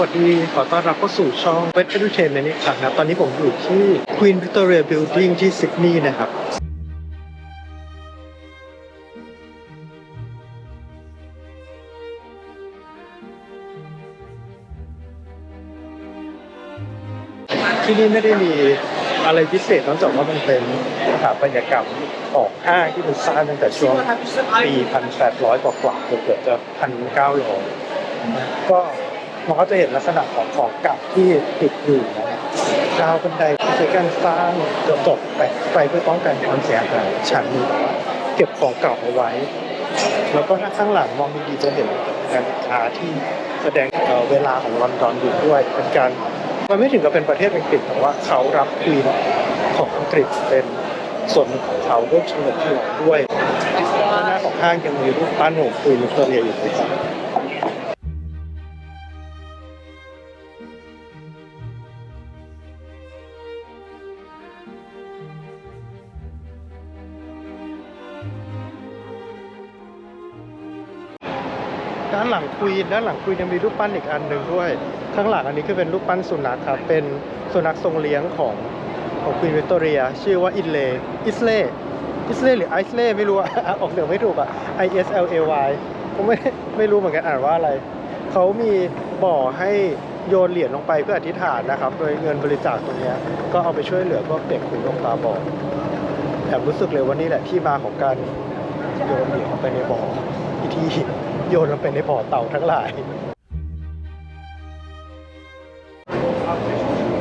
วัสดีขอต้อนรับเข้าสู่ช่อง w e t Entertainment อีกครั้งนะครับ ตอนนี้ผมอยู่ที่ Queen Victoria Building ที่ซิดนีย์นะครับที่นี่ไม่ได้มีอะไรพิเศษนอกจากว่ามันเป็นสถาปัตยกรรมของห้างที่มันสร้างตั้งแต่ช่วงปี 1800 กว่าๆเกือบจะ 1,900 ก็ มันก็จะเห็นลักษณะของของเก่าที่ติดอยู่นะครับราวบันไดใช้การสร้างกระจกแปะไปเพื่อป้องกันความเสียหายชั้นหนึงแต่ว่าเก็บของเก่าเอาไว้ แล้วก็ถ้าข้างหลังมองดีๆจะเห็นนาฬิกาที่แสดงเวลาของลอนดอนอยู่ด้วย เป็นการมันไม่ถึงกับเป็นประเทศอังกฤษแต่ว่าเขารับควีนของอังกฤษเป็นส่วนของเขาร่วมเฉลิมฉลองด้วยด้านหน้าของห้างยังมีรูปปั้นของควีนวิกตอเรียอยู่ด้วย วีนด้านหลังควีนยังมีรูปปั้นอีกอันหนึ่งด้วย ข้างหลังอันนี้คือเป็นรูปปั้นสุนัขครับเป็นสุนัขทรงเลี้ยงของของควีนวิกตอเรีย ชื่อว่าอินเลอิสเลอิสเลหรือไอซ์เลไม่รู้อะออกเสียงไม่ถูกอะ I S L A Y ผมไม่ไม่รู้เหมือนกันอ่านว่าอะไร เขามีบ่อให้โยนเหรียญลงไปเพื่ออธิษฐานนะครับ โดยเงินบริจาคตรงนี้ก็เอาไปช่วยเหลือพวกเด็กขุนลงตาบอดแอบรู้สึกเลยว่านี่แหละที่มาของการโยนเหรียญลงไปในบ่อพิธี โยนลงไปในบ่อเต่าทั้งหลาย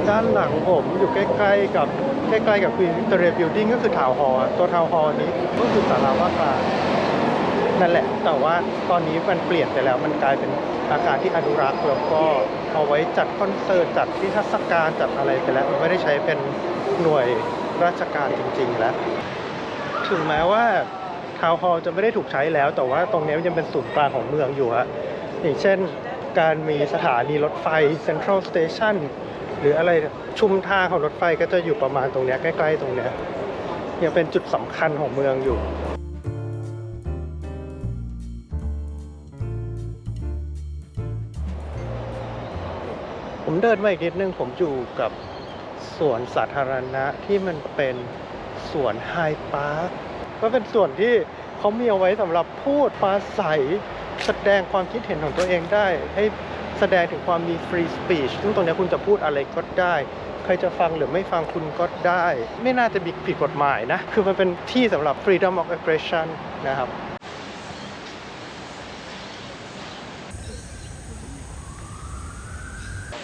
ด้านหลังผมอยู่ใกล้ๆกับใกล้ๆกับ Queen Victoria Building ก็คือทาวน์ฮอลล์ตัวทาวน์ฮอลล์นี้ก็คือศาลาว่าการนั่นแหละ แต่ว่าตอนนี้มันเปลี่ยนไปแล้วมันกลายเป็นอาคารที่อนุรักษ์แล้วก็เอาไว้จัดคอนเสิร์ตจัดที่เทศกาลจัดอะไรไปแล้วมันไม่ได้ใช้เป็นหน่วยราชการจริง ๆ แล้ว ถึงแม้ว่า ทาวน์ฮอลล์จะไม่ได้ถูกใช้แล้ว แต่ว่าตรงนี้มันยังเป็นศูนย์กลางของเมืองอยู่ฮะอย่างเช่น การมีสถานีรถไฟ Central Station หรืออะไรชุมทางของรถไฟก็จะอยู่ประมาณตรงนี้ใกล้ ๆ ตรงนี้ยยังเป็นจุดสำคัญของเมืองอยู่ผมเดินมาอีกนิดนึงผมอยู่กับสวนสาธารณะที่มันเป็นสวนไฮพาร์ค ก็เป็นส่วนที่เขามีเอาไว้สำหรับพูดปราศัยแสดงความคิดเห็นของตัวเองได้ ให้แสดงถึงความมี free speech ซึ่งตรงนี้คุณจะพูดอะไรก็ได้ใครจะฟังหรือไม่ฟังคุณก็ได้ ไม่น่าจะมีผิดกฎหมายนะ คือมันเป็นที่สำหรับ freedom of expression นะครับ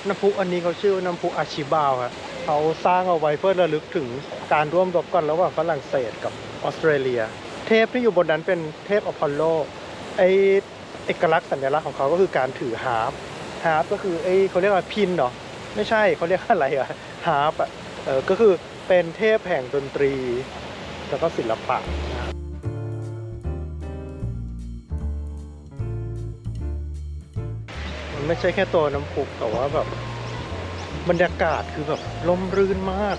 น้ำพุอันนี้เขาชื่อน้ำพุอาชิบาวครับ เขาสร้างเอาไว้เพื่อระลึกถึงการร่วมรบกันระหว่างฝรั่งเศสกับออสเตรเลีย เทพที่อยู่บนนั้นเป็นเทพอพอลโลไอเอกลักษณ์สัญลักษณ์ของเขาก็คือการถือฮาร์ปฮาร์ปก็คือไอเขาเรียกว่าพินเหรอไม่ใช่เขาเรียกอะไรอะฮาร์ปอะเออก็คือเป็นเทพแห่งดนตรี แล้วก็ศิลปะมันไม่ใช่แค่ตัวน้ำพุแต่ว่าแบบ บรรยากาศคือแบบลมรื่นมาก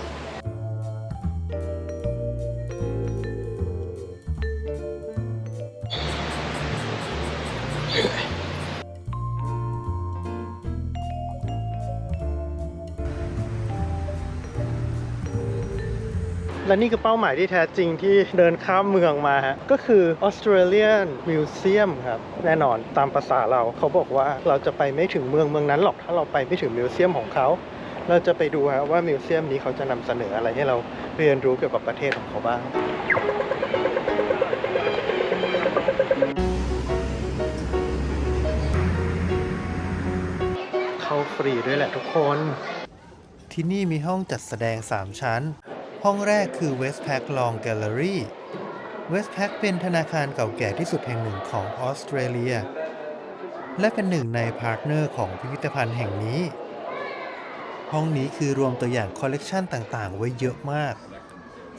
และนี่คือเป้าหมายที่แท้จริงที่เดินข้ามเมืองมาฮะก็คือ Australian Museum ครับ แน่นอนตามภาษาเราเขาบอกว่าเราจะไปไม่ถึงเมืองเมืองนั้นหรอกถ้าเราไปไม่ถึงมิวเซียมของเขา เราจะไปดูว่ามิวเซียมนี้เขาจะนำเสนออะไรให้เราเรียนรู้เกี่ยวกับประเทศของเขาบ้างเข้าฟรีด้วยแหละทุกคน ที่นี่มีห้องจัดแสดง 3 ชั้น ห้องแรกคือ Westpac Long Gallery Westpac เป็นธนาคารเก่าแก่ที่สุดแห่งหนึ่งของออสเตรเลีย และเป็นหนึ่งในพาร์ทเนอร์ของพิพิธภัณฑ์แห่งนี้ ห้องนี้คือรวมตัวอย่างคอลเลกชันต่างๆ ไว้เยอะมาก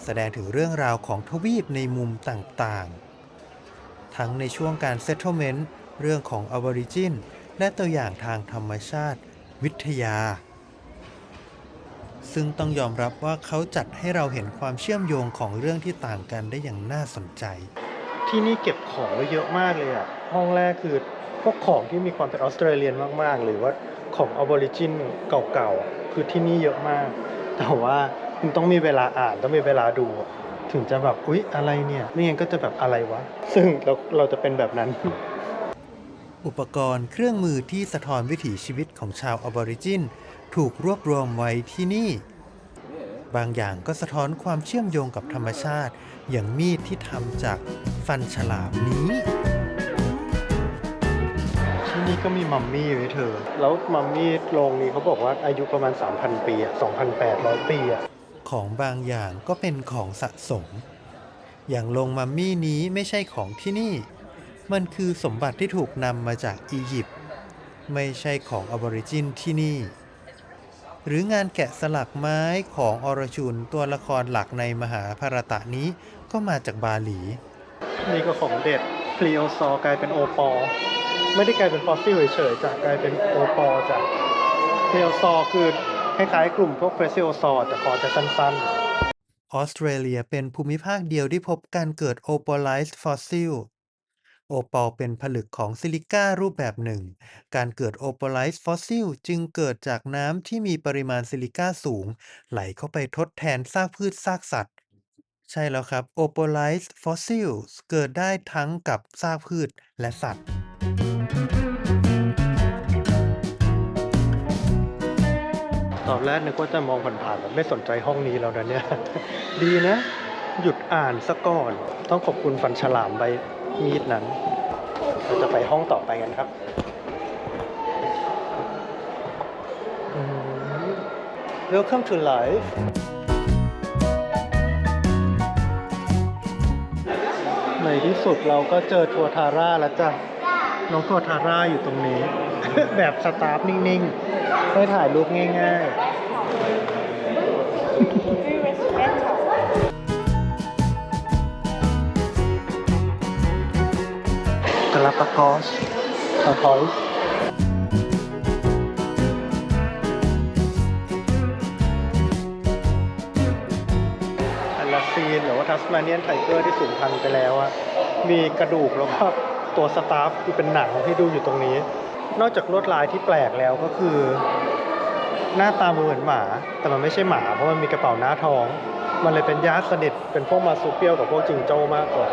แสดงถึงเรื่องราวของทวีปในมุมต่างๆ ทั้งในช่วงการเซ t ตเมนต์เรื่องของอ b บอริจินและตัวอย่างทางธรรมชาติ วิทยา ซึ่งต้องยอมรับว่าเขาจัดให้เราเห็นความเชื่อมโยงของเรื่องที่ต่างกันได้อย่างน่าสนใจ ที่นี่เก็บของไว้เยอะมากเลยอะห้องแรกคือพวกของที่มีความเป็นออสเตรเลียนมากๆ หรือว่าของออริจินเก่าๆ คือที่นี่เยอะมาก แต่ว่าคุณต้องมีเวลาอ่านต้องมีเวลาดู ถึงจะแบบอุ๊ยอะไรเนี่ยไม่งั้นก็จะแบบอะไรวะ ซึ่งเราเราจะเป็นแบบนั้น อุปกรณ์เครื่องมือที่สะท้อนวิถีชีวิตของชาวอบอริจิน ถูกรวบรวมไว้ที่นี่ บางอย่างก็สะท้อนความเชื่อมโยงกับธรรมชาติ อย่างมีดที่ทำจากฟันฉลามนี้ นี่ก็มีมัมมี่ไว้เธอ แล้วมัมมี่โรงนี้เขาบอกว่าอายุประมาณ 3,000 ปีอะ2,800 ปีอะของบางอย่างก็เป็นของสะสม อย่างโลงมัมมี่นี้ไม่ใช่ของที่นี่ มันคือสมบัติที่ถูกนำมาจากอียิปต์ ไม่ใช่ของอบอริจินที่นี่ หรืองานแกะสลักไม้ของอรชุนตัวละครหลักในมหาภารตะนี้ก็มาจากบาหลี นี่ก็ของเด็ดพลีโอซอกลายเป็นโอปอล ไม่ได้กลายเป็นฟอสซิลเฉยๆจากลายเป็นโอปอลจากพลีโอซอคือคล้ายๆกลุ่มพวกเพรสซิโอซอแต่คอจะสั้นๆ ออสเตรเลียเป็นภูมิภาคเดียวที่พบการเกิดโอปอลไลซ์ฟอสซิลโอปอลเป็นผลึกของซิลิก้ารูปแบบหนึ่ง การเกิดโอปอลไลซ์ฟอสซิลจึงเกิดจากน้ำที่มีปริมาณซิลิก้าสูง ไหลเข้าไปทดแทนซากพืชซากสัตว์ ใช่แล้วครับโอปอลไลซ์ฟอสซิลเกิดได้ทั้งกับซากพืชและสัตว์ ตอนแรกนึกว่าจะมองผ่านๆแบบไม่สนใจห้องนี้แล้วนะเนี่ย ดีนะ หยุดอ่านซะก่อน ต้องขอบคุณฟันฉลามใบมีดนั้น เราจะไปห้องต่อไปกันครับอืม Welcome to life ในที่สุดเราก็เจอทัวทาร่าแล้วจ้ะ น้องทัวทาร่าอยู่ตรงนี้ แบบสตาฟนิ่งๆให้ถ่ายรูปง่ายๆกาลาปากอสทอทอยอันลาซีนหรือว่าทัสมาเนียนไทเกอร์ที่สูญพันธุ์ไปแล้วอะมีกระดูกแล้วก็ ตัวสตาฟคือเป็นหนังที่ดูอยู่ตรงนี้ นอกจากลวดลายที่แปลกแล้วก็คือ หน้าตามเหมือนหมา แต่มันไม่ใช่หมาเพราะมันมีกระเป๋าหน้าท้อง มันเลยเป็นญาติสนิทเป็นพวกมาซูเปียวกับพวกจิงโจ้มากกว่า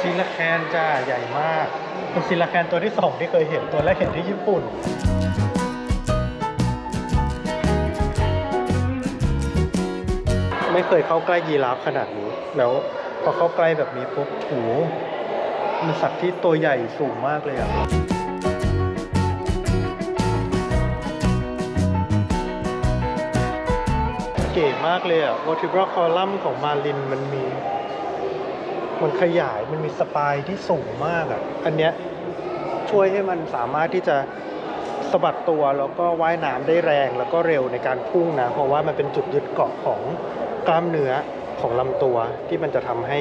ซิลาแคนจ้าใหญ่มากเป็นซิลาแคนตัวที่สองที่เคยเห็นตัวแรกเห็นที่ญี่ปุ่นไม่เคยเข้าใกล้ยีราฟขนาดนี้ แล้ว พอเข้าใกล้แบบนี้ปุ๊บโหมันสัตว์ที่ตัวใหญ่สูงมากเลยอะเก๋มากเลยอะ vertebral column ของมาลินมันมี มันขยายมันมีสปายที่สูงมากอะอันเนี้ยช่วยให้มันสามารถที่จะสะบัดตัวแล้วก็ว่ายน้ำได้แรงแล้วก็เร็วในการพุ่งนะ เพราะว่ามันเป็นจุดยึดเกาะของกล้ามเนื้อ ของลำตัวที่มันจะทำให้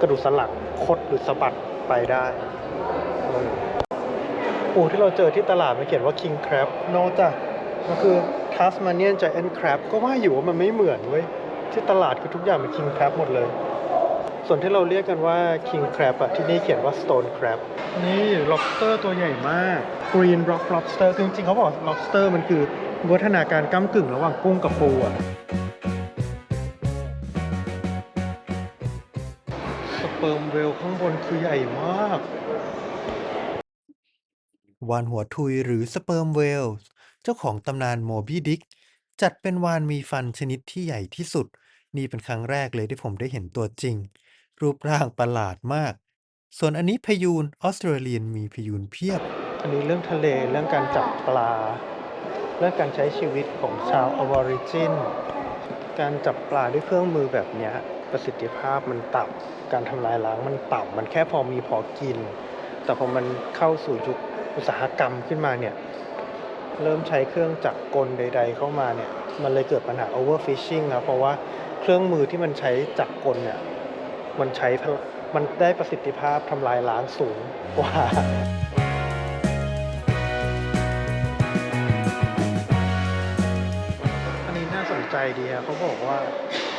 กระดูกสันหลังคดหรือสะบัดไปได้อืมปูที่เราเจอที่ตลาดมันเขียนว่า king crab โนจ้ะมันคือ Tasmanian giant crab ก็ว่าอยู่ว่ามันไม่เหมือนเว้ยที่ตลาดคือทุกอย่างเป็น king crab หมดเลย ส่วนที่เราเรียกกันว่า king crab อะที่นี่เขียนว่า stone crab นี่ lobster ตัวใหญ่มาก green rock lobster คือจริงๆเขาบอก lobster มันคือวัฒนาการก้ากึ่งระหว่างกุ้งกับปูอะ เปิร์มเวลข้างบนคือใหญ่มาก วานหัวทุยหรือสเปิร์มเวลส์เจ้าของตำนานโมบี้ดิกจัดเป็นวานมีฟันชนิดที่ใหญ่ที่สุด นี่เป็นครั้งแรกเลยที่ผมได้เห็นตัวจริง รูปร่างประหลาดมาก ส่วนอันนี้พยูนออสเตรเลียนมีพยูนเพียบ อันนี้เรื่องทะเลเรื่องการจับปลา เรื่องการใช้ชีวิตของชาวอวอริจิน การจับปลาด้วยเครื่องมือแบบเนี้ย ประสิทธิภาพมันต่ำการทำลายล้างมันต่ำมันแค่พอมีพอกิน แต่พอมันเข้าสู่ยุคอุตสาหกรรมขึ้นมาเนี่ยเริ่มใช้เครื่องจักรกลใด ๆ เข้ามาเนี่ยมันเลยเกิดปัญหา overfishing ครับเพราะว่าเครื่องมือที่มันใช้จักรกลเนี่ยมันใช้พลมันได้ประสิทธิภาพทำลายล้างสูงกว่าอันนี้น่าสนใจดีครับเขาบอกว่า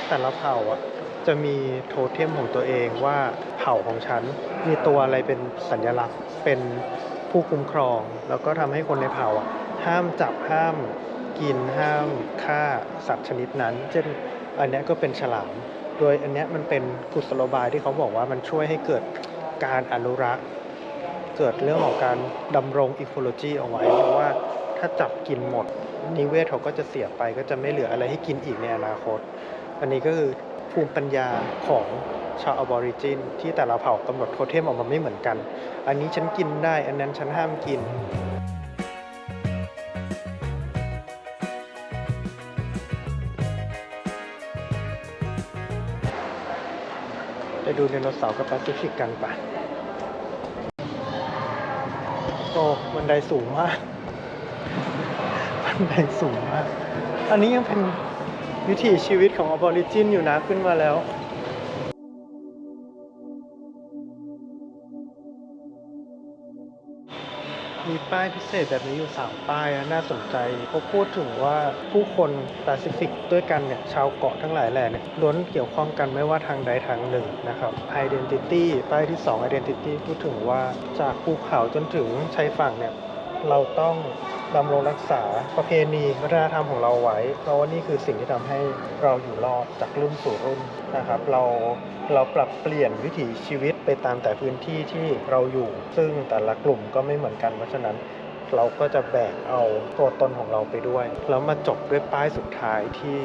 แต่ละเผ่าอะ จะมีโทเทมของตัวเองว่าเผ่าของฉัน มีตัวอะไรเป็นสัญลักษณ์ เป็นผู้คุ้มครอง แล้วก็ทำให้คนในเผ่าห้ามจับห้ามกินห้ามฆ่าสัตว์ชนิดนั้น เช่นอันนี้ก็เป็นฉลาม โดยอันนี้มันเป็นกุศโลบายที่เขาบอกว่ามันช่วยให้เกิดการอนุรักษ์เกิดเรื่องของการดำรงอีโคโลจีเอาไว้ เพราะว่าถ้าจับกินหมด นิเวศเขาก็จะเสียไปก็จะไม่เหลืออะไรให้กินอีกในอนาคต อันนี้ก็คือภูมิปัญญาของชาวอบอริจิน ที่แต่ละเผ่ากำหนดโทเทมออกมาไม่เหมือนกัน อันนี้ฉันกินได้ อันนั้นฉันห้ามกินไปดูไดโนเสาร์กับแปซิฟิกกันปะโอ้บันไดสูงมากบันไดสูงมาก อันนี้ยังเป็น วิถีชีวิตของออบอริจินอยู่นะขึ้นมาแล้วมีป้ายพิเศษแบบนี้อยู่ 3 ป้ายนะน่าสนใจเขาพูดถึงว่าผู้คนแปซิฟิกด้วยกันเนี่ยชาวเกาะทั้งหลายแหล่เนี่ยล้วนเกี่ยวข้องกันไม่ว่าทางใดทางหนึ่งนะครับ Identity ป้ายที่ 2 Identity พูดถึงว่าจากภูเขาจนถึงชายฝั่งเนี่ยเราต้อง ดำรงรักษาประเพณีวัฒนธรรมของเราไว้ เพราะว่านี่คือสิ่งที่ทำให้เราอยู่รอดจากรุ่นสู่รุ่นนะครับ เราเราปรับเปลี่ยนวิถีชีวิตไปตามแต่พื้นที่ที่เราอยู่ ซึ่งแต่ละกลุ่มก็ไม่เหมือนกันเพราะฉะนั้นเราก็จะแบกเอาตัวตนของเราไปด้วย แล้วมาจบด้วยป้ายสุดท้ายที่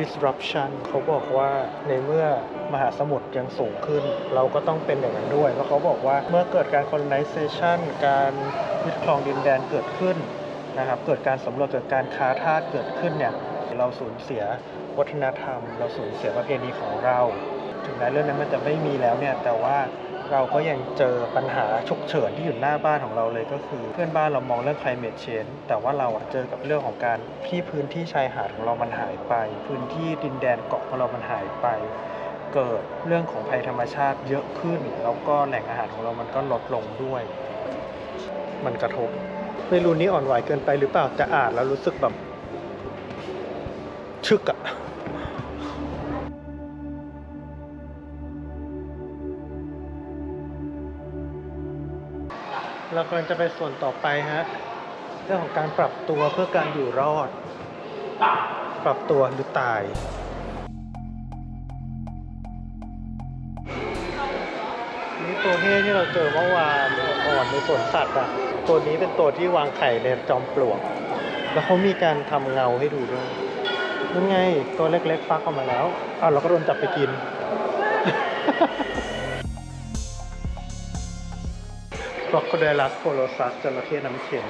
disruption เขาบอกว่าในเมื่อมหาสมุทรยังสูงขึ้น เราก็ต้องเป็นอย่างนั้นด้วยแล้วเขาบอกว่าเมื่อเกิดการ colonization การยึดครองดินแดนเกิดขึ้น นะครับเกิดการสำรวจเกิดการค้าทาสเกิดขึ้นเนี่ยเราสูญเสียวัฒนธรรม เราสูญเสียประเพณีของเรา ถึงแม้เรื่องนั้นมันจะไม่มีแล้วเนี่ยแต่ว่าเราก็ยังเจอปัญหาฉุกเฉินที่อยู่หน้าบ้านของเราเลยก็คือ เพื่อนบ้านเรามองเรื่อง climate change แต่ว่าเราเจอกับเรื่องของการที่พื้นที่ชายหาดของเรามันหายไป พื้นที่ดินแดนเกาะของเรามันหายไป เกิดเรื่องของภัยธรรมชาติเยอะขึ้น แล้วก็แหล่งอาหารของเรามันก็ลดลงด้วย มันกระทบ ไม่รู้นี่อ่อนไหวเกินไปหรือเปล่าจะอ่านแล้วรู้สึกแบบ ชึกอะเรากำลังจะไปส่วนต่อไปฮะ เรื่องของการปรับตัวเพื่อการอยู่รอด ปรับตัวหรือตายนี่ตัวเฮ่ที่เราเจอเมื่อวานอ่อนในสวนสัตว์อะ ตัวนี้เป็นตัวที่วางไข่ในจอมปลวก แล้วเขามีการทำเงาให้ดูด้วยนั่นไงตัวเล็กๆฟักออกมาแล้วอ้าวเราก็โดนจับไปกินครอกโคไดลัสโคโลซัสจระเข้น้ำเค็ม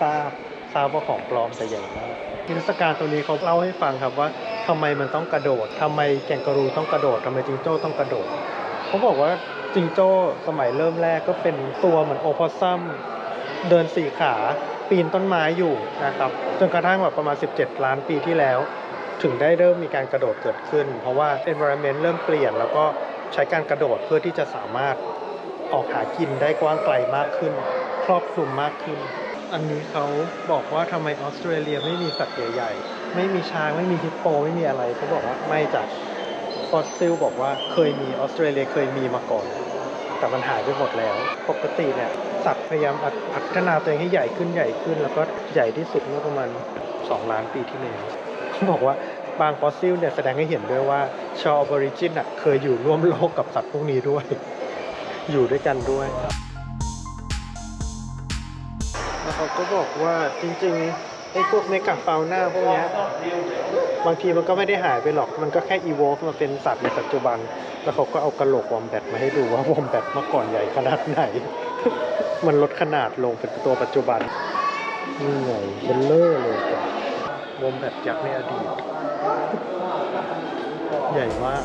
ทราบทราบว่าของปลอมแต่ใหญ่มากนิทรรศการตัวนี้เขาเล่าให้ฟังครับว่าทำไมมันต้องกระโดดทำไมแกงกะรูต้องกระโดดทำไมจิงโจ้ต้องกระโดด เขาบอกว่าจิงโจ้สมัยเริ่มแรกก็เป็นตัวเหมือนโอพอสซัม เดินสี่ขาปีนต้นไม้อยู่นะครับจนกระทั่งแบบประมาณ 17 ล้านปีที่แล้ว ถึงได้เริ่มมีการกระโดดเกิดขึ้น เพราะว่า environment เริ่มเปลี่ยน แล้วก็ใช้การกระโดดเพื่อที่จะสามารถออกหากินได้กว้างไกลมากขึ้น ครอบคลุมมากขึ้น อันนี้เขาบอกว่าทำไมออสเตรเลียไม่มีสัตว์ใหญ่ๆไม่มีช้างไม่มีฮิปโป ไม่มีอะไรเขาบอกว่าไม่จากฟอสซิลบอกว่าเคยมีออสเตรเลียเคยมีมาก่อน แต่มันหายไปหมดแล้ว ปกติเนี่ย สัตว์พยายามพัฒนาตัวเองให้ใหญ่ขึ้นใหญ่ขึ้น แล้วก็ใหญ่ที่สุดเมื่อประมาณ 2 ล้านปีที่แล้วเขาบอกว่าบางฟอสซิลเนี่ยแสดงให้เห็นด้วยว่าชาวออริจินอะเคยอยู่ร่วมโลกกับสัตว์พวกนี้ด้วย อยู่ด้วยกันด้วยแล้วเขาก็บอกว่าจริงๆไอ้พวกเมกะฟาวน่าพวกนี้บางทีมันก็ไม่ได้หายไปหรอก มันก็แค่อีโวฟมาเป็นสัตว์ในปัจจุบัน แล้วเขาก็เอากระโหลกวอมแบทมาให้ดูว่าวอมแบทเมื่อก่อนใหญ่ขนาดไหน มันลดขนาดลงเป็นตัวปัจจุบัน นี่ไงเบลเลอร์เลยจ้ะวอมแบทยักษ์ในอดีต ใหญ่มาก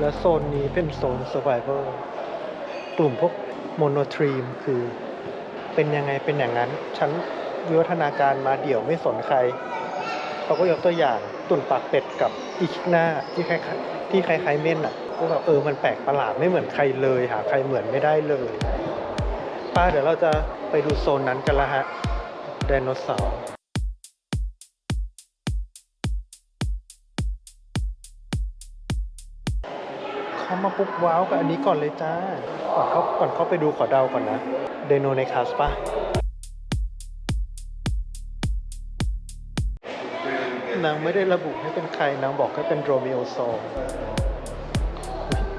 และโซนนี้เป็นโซน Survivor กลุ่มพวกโมโนทรีมคือเป็นยังไงเป็นอย่างนั้น ฉันวิวัฒนาการมาเดี่ยวไม่สนใคร เขาก็ยกตัวอย่างตุ่นปากเป็ดกับอีคิกหน้าที่คล้ายๆที่คล้ายๆเม่นอะก็แบบเออมันแปลกประหลาดไม่เหมือนใครเลยหาใครเหมือนไม่ได้เลยป้าเดี๋ยวเราจะไปดูโซนนั้นกันละฮะไดโนเสาร์เข้ามาปุ๊บว้าวกับอันนี้ก่อนเลยจ้าก่อนเขาก่อนเข้าไปดูขอเดาก่อนนะเดโนในคัสปะ นางไม่ได้ระบุให้เป็นใครนางบอกให้เป็นโรมิโอโซ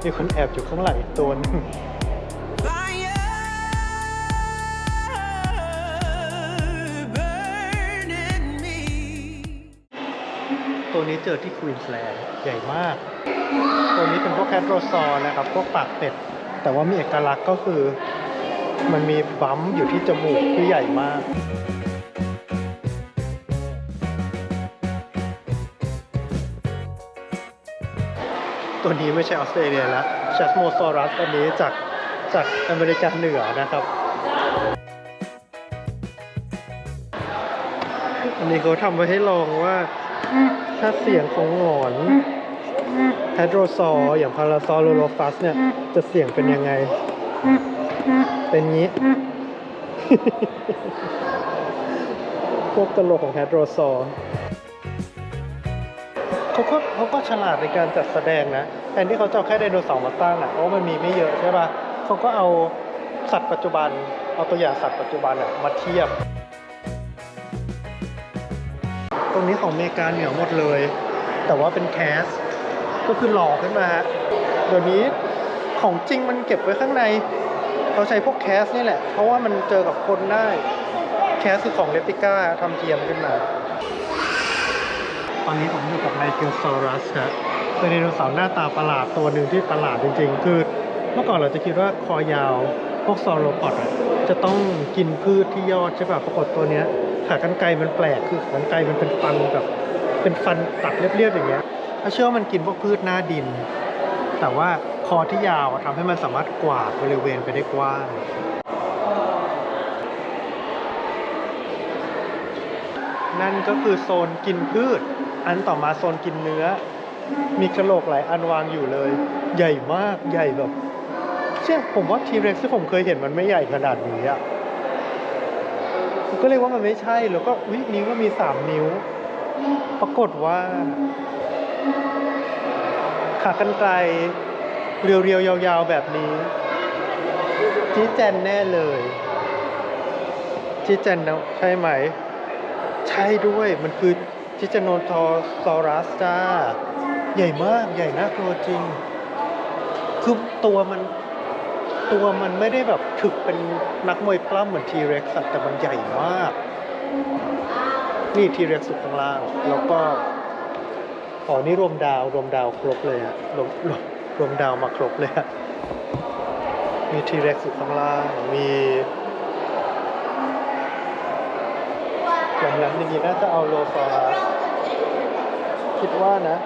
มีคนแอบอยู่ข้างหลังอีกตัวนึงตัวนี้เจอที่ควีนส์แลนด์ใหญ่มาก ตัวนี้เป็นพวกแคทโรซอร์นะครับ พวกปากเป็ด แต่ว่ามีเอกลักษณ์ก็คือ มันมีบัมอยู่ที่จมูกที่ใหญ่มาก ตัวนี้ไม่ใช่ออสเตรเลียแล้วชัสโมซอรัสอันนี้จากจากอเมริกาเหนือนะครับ อันนี้เขาทำไว้ให้ลองว่า ถ้าเสียงของหงอนแฮดโรซอร์อย่างพาราซอโลโลฟัสเนี่ย จะเสียงเป็นยังไง เป็นงี้ พวกตลกของแฮดโรซอร์ ก็เขาก็ฉลาดในการจัดแสดงนะแทนที่เขาจะเอาแค่ไดโนเสาร์มาตั้งอะเพราะมันมีไม่เยอะใช่ป่ะเขาก็เอาสัตว์ปัจจุบัน เอาตัวอย่างสัตว์ปัจจุบันอะมาเทียบ ตรงนี้ของอเมริกาเหนือหมดเลย แต่ว่าเป็นแคส ก็คือหล่อขึ้นมาฮะเดี๋ยวนี้ของจริงมันเก็บไว้ข้างในเขาใช้พวกแคสนี่แหละ เพราะว่ามันเจอกับคนได้ แคสคือของเลติก้าทำเทียมขึ้นมา อนนี้ผมอยู่กับไมเคิลซอรัสครับเป็นไดโนเสาร์หน้าตาประหลาดตัวหนึ่งที่ประหลาดจริงๆ คือเมื่อก่อนเราจะคิดว่าคอยาวพวกซอโรพอดจะต้องกินพืชที่ยอดใช่ป่ะปรากฏตัวเนี้ยขากรรไกรมันแปลกคือขากรรไกรมันเป็นฟันแบบเป็นฟันตัดเรียบๆอย่างเงี้ยถ้าเชื่อว่ามันกินพวกพืชหน้าดิน แต่ว่าคอที่ยาวอะทำให้มันสามารถกวาดบริเวณไปได้กว้างนั่นก็คือโซนกินพืช อันต่อมาโซนกินเนื้อ มีกระโหลกหลายอันวางอยู่เลย ใหญ่มากใหญ่แบบเชื่อผมว่าทีเร็กซ์ที่ผมเคยเห็นมันไม่ใหญ่ขนาดนี้อะก็เลยว่ามันไม่ใช่แล้วก็วินิ้วก็มีสามนิ้ว ปรากฏว่า ขากรรไกรเรียวๆ ยาวๆ แบบนี้ จีแจนแน่เลย จีแจนนะใช่ไหม ใช่ด้วยมันคือ จิจโนทอซอรัสจ้า ใหญ่มากใหญ่น่ากลัวจริง คือตัวมันตัวมันไม่ได้แบบถึกเป็นนักมวยปล้ำเหมือนทีเร็กซ์แต่มันใหญ่มาก นี่ทีเร็กซ์สุดข้างล่าง แล้วก็อ๋อนี่รวมดาวรวมดาวครบเลยอะรวมรวมรวมดาวมาครบเลยอะมีทีเร็กซ์สุดข้างล่างมี อย่างนี้น่าจะเอาโลซอรัสคิดว่านะ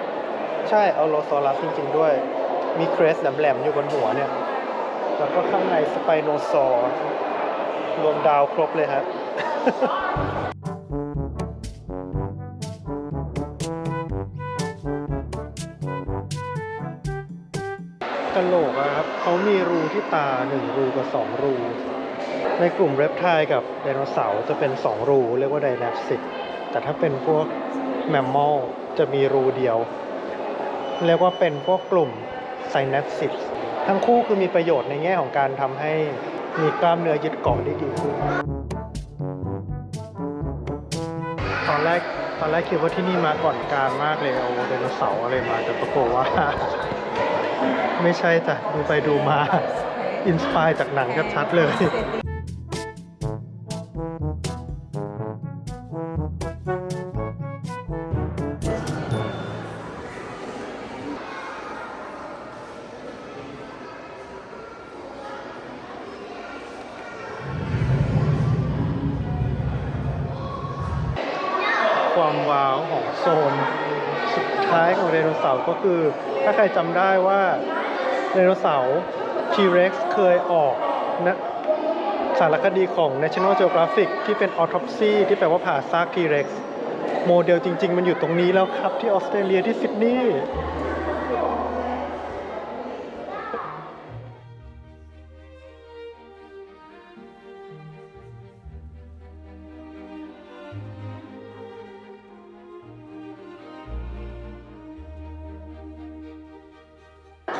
ใช่เอาโลซอรัสจริงๆด้วย มีเครสแหลมๆอยู่บนหัวเนี่ย แล้วก็ข้างในสไปโนซอร์รวมดาวครบเลยฮะกระโหลกอะครับเขามีรูที่ตาหนึ่งรูกับสองรู ในกลุ่มเรปไทล์กับไดโนเสาร์จะเป็นสองรูเรียกว่าไดแนปซิสแต่ถ้าเป็นพวกแมมมอลจะมีรูเดียว เรียกว่าเป็นพวกกลุ่มไซนัปซิสทั้งคู่คือมีประโยชน์ในแง่ของการทำให้มีกล้ามเนื้อยึดเกาะได้ดีขึ้นตอนแรกตอนแรกคิดว่าที่นี่มาก่อนการมากเลยเอาไดโนเสาร์อะไรมาแต่ปรากฏว่า ไม่ใช่จ้ะดูไปดูมา อินสปายจากหนังชัดๆเลย คือถ้าใครจำได้ว่าไดโนเสาร์ทีเร็กซ์เคยออกนะสารคดีของ National Geographic ที่เป็น autopsy ที่แปลว่าผ่าซากทีเร็กซ์โมเดลจริง ๆ มันอยู่ตรงนี้แล้วครับที่ออสเตรเลียที่ซิดนีย์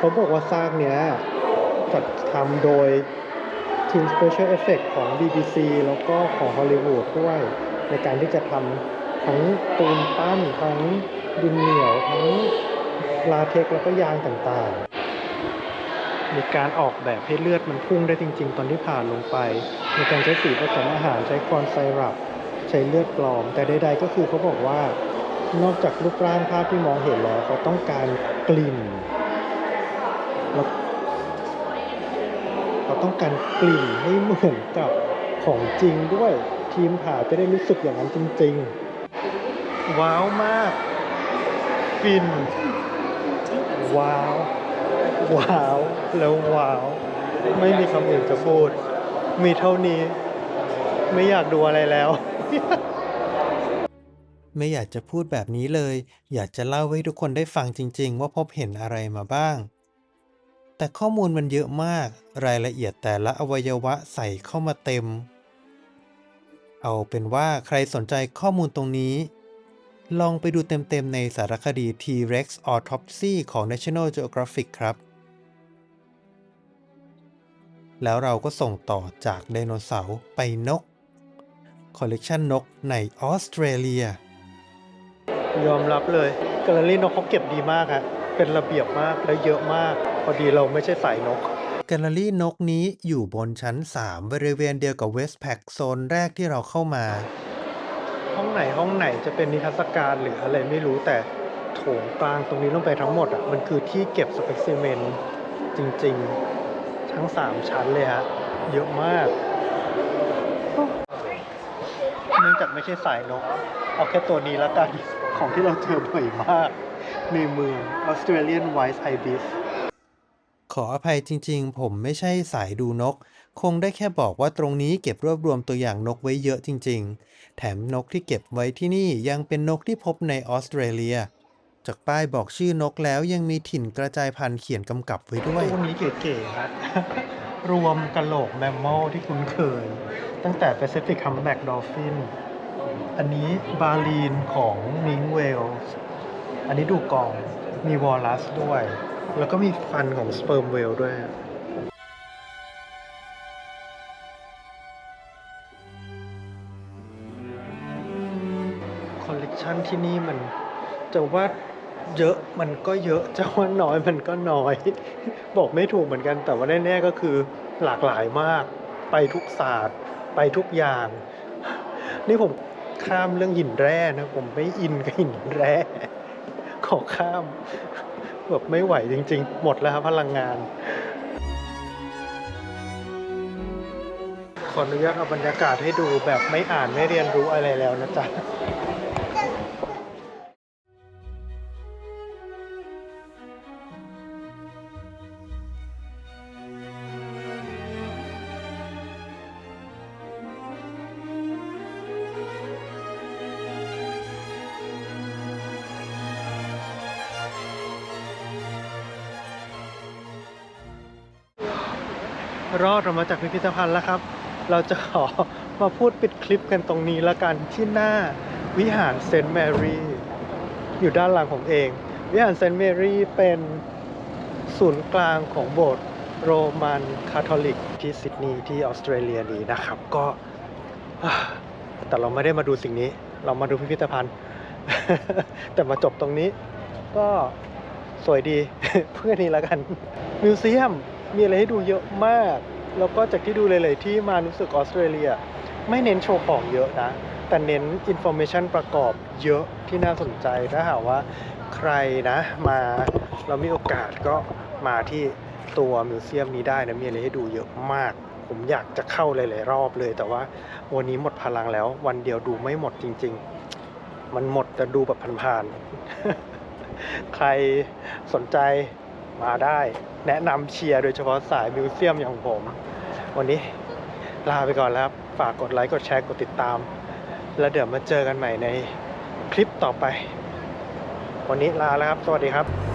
เขาบอกว่าซากเนี้ยจัดทำโดยทีม Special Effect ของ BBC แล้วก็ของฮอลลีวูดด้วย ในการที่จะทำทั้งปูนปั้นทั้งดินเหนียวทั้งลาเท็กแล้วก็ยางต่างๆ มีการออกแบบให้เลือดมันพุ่งได้จริง ๆ ตอนที่ผ่านลงไป ในการใช้สีผสมอาหารใช้คอนไซรัปใช้เลือดปลอม แต่ใดๆก็คือเขาบอกว่านอกจากรูปร่างภาพที่มองเห็นแล้วเขาต้องการกลิ่น แล้วเขาต้องการกลิ่นให้เหมือนกับของจริงด้วยทีมผ่าจะได้รู้สึกอย่างนั้นจริง ๆ ว้าวมาก ฟิน ว้าว ว้าว แล้วว้าว ไม่มีคำอื่นจะพูด มีเท่านี้ ไม่อยากดูอะไรแล้ว ไม่อยากจะพูดแบบนี้เลย อยากจะเล่าให้ทุกคนได้ฟังจริง ๆ ว่าพบเห็นอะไรมาบ้าง แต่ข้อมูลมันเยอะมาก รายละเอียดแต่ละอวัยวะใส่เข้ามาเต็ม เอาเป็นว่าใครสนใจข้อมูลตรงนี้ ลองไปดูเต็มๆในสารคดี T-Rex Autopsy ของ National Geographic ครับ แล้วเราก็ส่งต่อจากไดโนเสาร์ไปนก คอลเลกชันนกในออสเตรเลีย ยอมรับเลย แกลเลอรี่นกเขาเก็บดีมากอะเป็นระเบียบมากและเยอะมาก พอดีเราไม่ใช่สายนก แกลเลอรี่นกนี้อยู่บนชั้น 3 บริเวณเดียวกับเวสต์แพ็กโซนแรกที่เราเข้ามา ห้องไหนห้องไหนจะเป็นนิทรรศการหรืออะไรไม่รู้แต่โถงกลางตรงนี้ลงไปทั้งหมดอะมันคือที่เก็บสเปกซิเมนจริงๆ ทั้ง 3 ชั้นเลยฮะ เยอะมากเนื่องจากไม่ใช่สายนก เอาแค่ตัวนี้แล้วกันของที่เราเจอบ่อยมาก ในเมือง Australian White Ibis ขออภัยจริงๆ ผมไม่ใช่สายดูนก คงได้แค่บอกว่าตรงนี้เก็บรวบรวมตัวอย่างนกไว้เยอะจริงๆ แถมนกที่เก็บไว้ที่นี่ยังเป็นนกที่พบในออสเตรเลีย จากป้ายบอกชื่อนกแล้วยังมีถิ่นกระจายพันธุ์เขียนกำกับไว้ด้วยพวกนี้เก๋ๆครับ รวมกระโหลกแมมมอลที่คุ้นเคย ตั้งแต่ Pacific Humpback Dolphin อันนี้บาลีนของมิงเวลส์อันนี้ดูกองมีวอลลัสด้วย แล้วก็มีฟันของสเปิร์มเวลด้วยคอลเลกชันที่นี่มันจะว่าเยอะมันก็เยอะจะว่าน้อยมันก็น้อย บอกไม่ถูกเหมือนกันแต่ว่าแน่ๆก็คือหลากหลายมาก ไปทุกศาสตร์ ไปทุกอย่าง นี่ผมข้ามเรื่องหินแร่นะ ผมไม่อินกับหินแร่ขอข้าม แบบไม่ไหวจริง ๆ หมดแล้วครับพลังงาน ขออนุญาตเอาบรรยากาศให้ดูแบบไม่อ่านไม่เรียนรู้อะไรแล้วนะจ๊ะ รอดออกมาจากพิพิธภัณฑ์แล้วครับ เราจะขอมาพูดปิดคลิปกันตรงนี้ละกันที่หน้าวิหารเซนต์แมรี่อยู่ด้านหลังผมเอง วิหารเซนต์แมรี่เป็นศูนย์กลางของโบสถ์โรมันคาทอลิกที่ซิดนีย์ที่ออสเตรเลียนี้นะครับ ก็แต่เราไม่ได้มาดูสิ่งนี้ เรามาดูพิพิธภัณฑ์ แต่มาจบตรงนี้ ก็สวยดี เพื่อนี้แล้วกัน มิวเซียม มีอะไรให้ดูเยอะมาก แล้วก็จากที่ดูหลาย ๆ ที่มารู้สึกออสเตรเลีย ไม่เน้นโชว์ของเยอะนะ แต่เน้นอินโฟ a t ชันประกอบเยอะที่น่าสนใจถ้าหากว่าใครนะมาเรามีโอกาสก็มาที่ตัวมิวเซียมนี้ได้นะมีอะไรให้ดูเยอะมาก ผมอยากจะเข้าหลาย ๆ รอบเลย แต่ว่าวันนี้หมดพลังแล้ว วันเดียวดูไม่หมดจริง ๆ มันหมดแต่ดูแบบผ่านๆใครสนใจมาได้ แนะนำเชียร์โดยเฉพาะสายมิวเซียมอย่างผม วันนี้ลาไปก่อนแล้วฝากกดไลค์กดแชร์กดติดตาม แล้วเดี๋ยวมาเจอกันใหม่ในคลิปต่อไป วันนี้ลาแล้วครับ สวัสดีครับ